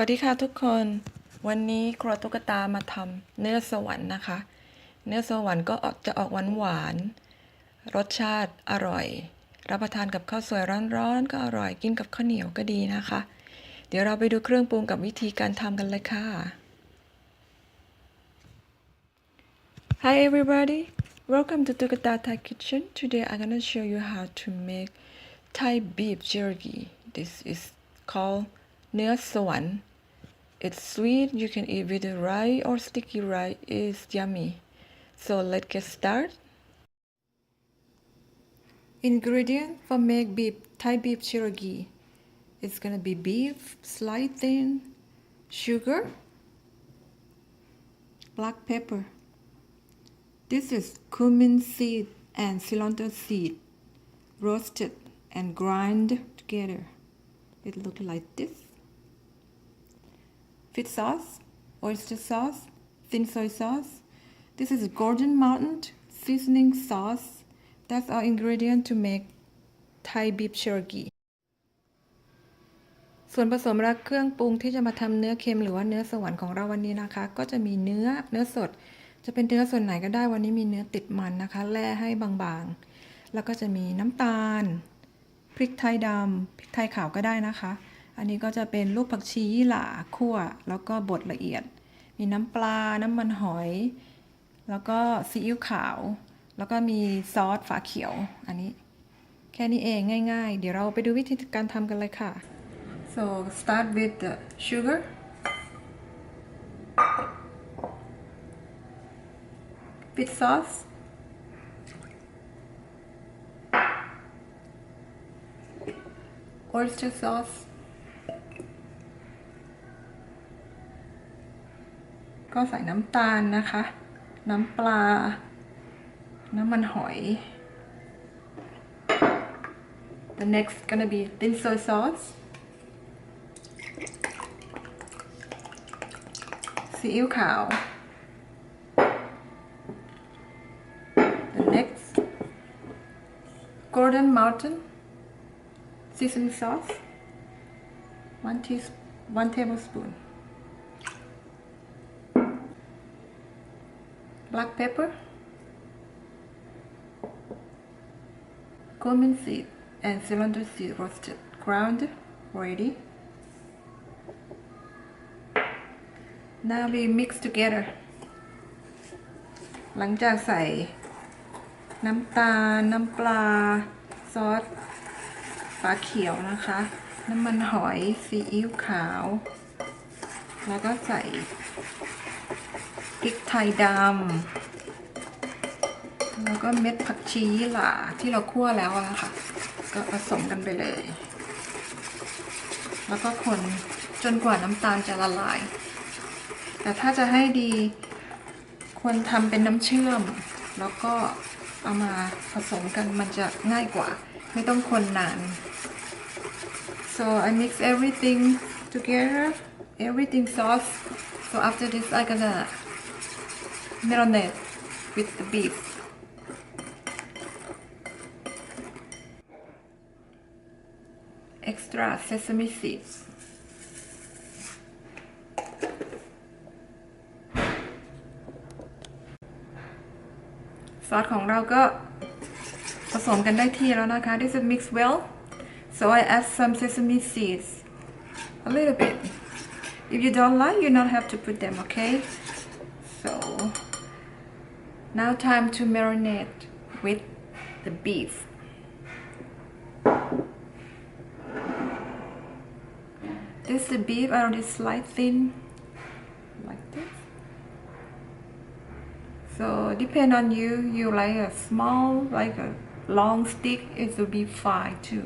วัสดีค่ะทุกคน วันนี้ครัวตุ๊กตามาทำเนื้อสวรรค์นะคะ เนื้อสวรรค์ก็ออกจะออกหวานหวาน รสชาติอร่อย รับประทานกับข้าวสวยร้อนๆก็อร่อยกินกับข้าวเหนียวก็ดีนะคะ เดี๋ยวเราไปดูเครื่องปรุงกับวิธีการทำกันเลยค่ะ Hi everybody welcome to Tukata Thai Kitchen today I'm gonna show you how to make Thai beef jerky this is called เนื้อสวรรค์ It's sweet you can eat with rice or sticky rice is yummy so let's get started Ingredient for make beef Thai beef cherokee It's gonna be beef sliced thin sugar black pepper This is cumin seed and cilantro seed roasted and grind together. It look like this. Fish sauce, oyster sauce, thin soy sauce. This is Golden Mountain seasoning sauce. That's our ingredient to make Thai beef cherokee. ส่วนผสมและเครื่องปรุงที่จะมาทำเนื้อเค็มหรือว่าเนื้อสวรรค์ของเราวันนี้นะคะ ก็จะมีเนื้อเนื้อสด จะเป็นเนื้อส่วนไหนก็ได้วันนี้มีเนื้อติดมันนะคะแล่ให้บางๆ แล้วก็จะมีน้ำตาล พริกไทยดำพริกไทยขาวก็ได้นะคะ อันนี้ก็จะเป็นลูกผักชียี่หร่าคั่ว แล้วก็บดละเอียด มีน้ำปลา น้ำมันหอย แล้วก็ซีอิ๊วขาว แล้วก็มีซอสฝาเขียว อันนี้ แค่นี้เองง่ายๆ เดี๋ยวเราไปดูวิธีการทำกันเลยค่ะ so start with the sugar fish sauce oyster sauce ก็ใส่น้ำตาลนะคะ น้ำปลา น้ำมันหอย The next gonna be thin soy sauce ซีอิ๊วขาว The next Golden Mountain seasoning sauce one teaspoon one tablespoon black pepper cumin seed and cylinder seed roasted ground ready now we mix together หลังจากใส่น้ำตาล น้ำปลา ซอสฝาเขียวนะคะ น้ำมันหอย ซีอิ๊วขาว แล้วก็ใส่ พริกไทยดำแล้วก็เม็ดผักชีหร่าที่เราคั่วแล้วนะคะ ก็ผสมกันไปเลย แล้วก็คนจนกว่าน้ำตาลจะละลาย แต่ถ้าจะให้ดีควรทำเป็นน้ำเชื่อม แล้วก็เอามาผสมกันมันจะง่ายกว่า ไม่ต้องคนนาน so I mix everything together everything sauce so after this I gonna marinate with the beef extra sesame seeds ซอสของเราก็ผสมกันได้ที่แล้วนะคะ This is mixed well so I add some sesame seeds a little bit if you don't like you not have to put them okay so now time to marinate with the beef this is the beef I already sliced thin like this So depend on you. You like a small, like a long stick. It will be fine too.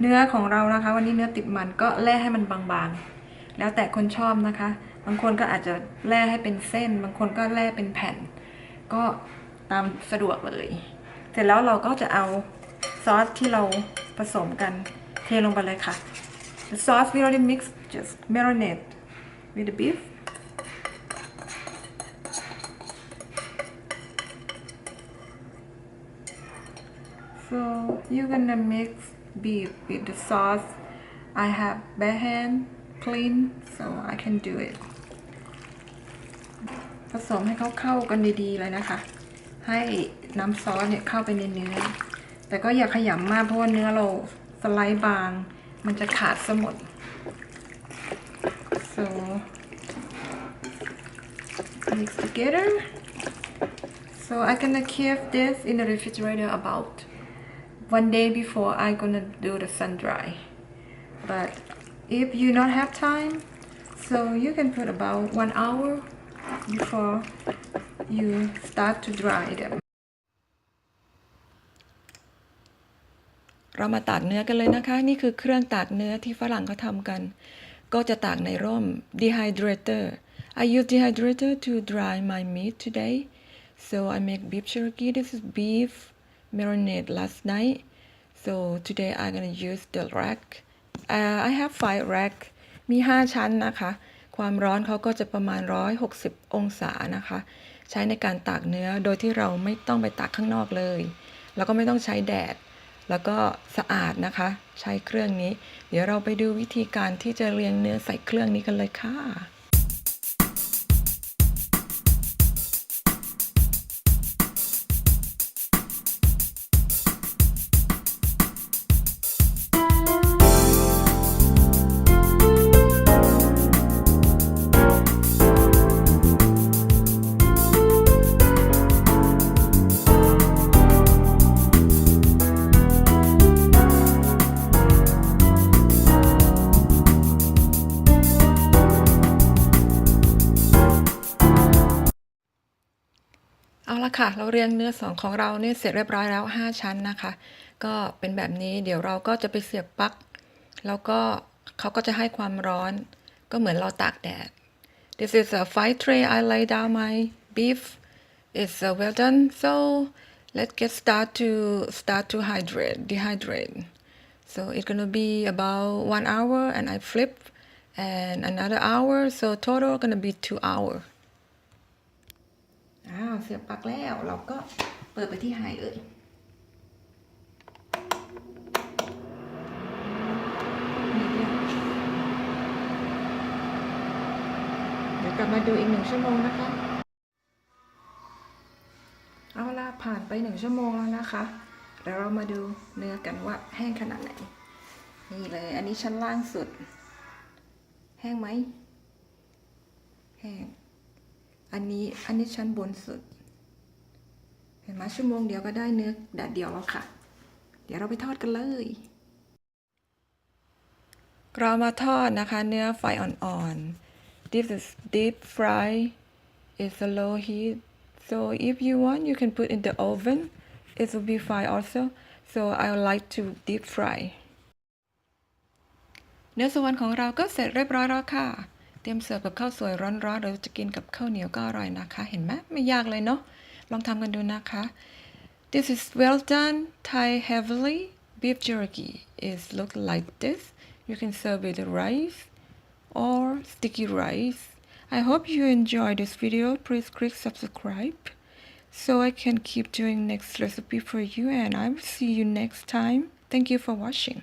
เนื้อของเรานะคะ วันนี้เนื้อติดมันก็แล่ให้มันบางๆ แล้วแต่คนชอบนะคะ บางคนก็อาจจะแล่ให้เป็นเส้น บางคนก็แล่เป็นแผ่น ก็ตามสะดวกเลย เสร็จแล้วเราก็จะเอาซอสที่เราผสมกันเทลงไปเลยค่ะ The sauce we already mixed just marinate with the beef So you're gonna mix beef with the sauce. I have bare hand clean so I can do it ผสมให้เขาเข้ากันดีๆเลยนะคะ ให้น้ำซอสเนี่ยเข้าไปในเนื้อ แต่ก็อย่าขยำมากเพราะว่าเนื้อเราสไลด์บาง มันจะขาดสมด so mix together so I gonna keep this in the refrigerator about one day before I gonna do the sun dry but if you not have time so you can put about one hour before you start to dry them เรามาตากเนื้อกันเลยนะคะ นี่คือเครื่องตากเนื้อที่ฝรั่งเขาทำกัน ก็จะตากในร่ม dehydrator I use dehydrator to dry my meat today so I make beef jerky this is beef marinade last night so today I'm gonna use the rack uh, I have five rack มี 5 ชั้นนะคะ ความร้อนเขาก็จะประมาณ 160 องศานะคะ ใช้ในการตากเนื้อโดยที่เราไม่ต้องไปตากข้างนอกเลย แล้วก็ไม่ต้องใช้แดด แล้วก็สะอาดนะคะ ใช้เครื่องนี้ เดี๋ยวเราไปดูวิธีการที่จะเรียงเนื้อใส่เครื่องนี้กันเลยค่ะ ละค่ะ เราเรียงเนื้อสองของเราเนี่ยเสร็จเรียบร้อยแล้ว 5 ชั้นนะคะ ก็เป็นแบบนี้เดี๋ยวเราก็จะไปเสียบปลั๊กแล้วก็เขาก็จะให้ความร้อน ก็เหมือนเราตากแดด This is a fire tray I lay down my beef it's well done so let's get start to start to hydrate dehydrate so it's gonna be about one hour and I flip and another hour so total gonna be two hour อ้าว เสียบปลั๊กแล้ว เราก็เปิดไปที่ไฮเลยเดี๋ยวกลับมาดูอีกหนึ่งชั่วโมงนะคะ เอาล่ะผ่านไปหนึ่งชั่วโมงแล้วนะคะเดี๋ยวเรามาดูเนื้อกันว่าแห้งขนาดไหน นี่เลย อันนี้ชั้นล่างสุด แห้งไหมแห้ง อันนี้ อันนี้ชั้นบนสุด ห็นไหมชั่วโมงเดียวก็ได้เนื้อแดดเดียวแล้วค่ะ เดี๋ยวเราไปทอดกันเลยเรามาทอดนะคะ เนื้อไฟอ่อนๆ This is deep fry it's a low heat so if you want you can put in the oven it will be fine also so I would like to deep fry เนื้อส่วนของเราก็เสร็จเรียบร้อยแล้วค่ะ เตรียมเสิร์ฟกับข้าวสวยร้อนๆหรือจะกินกับข้าวเหนียวก็อร่อยนะคะ เห็นไหมไม่ยากเลยเนาะ ลองทำกันดูนะคะ This is well done Thai heavily beef jerky is look like this you can serve with rice or sticky rice I hope you enjoy this video please click subscribe so I can keep doing next recipe for you and I will see you next time thank you for watching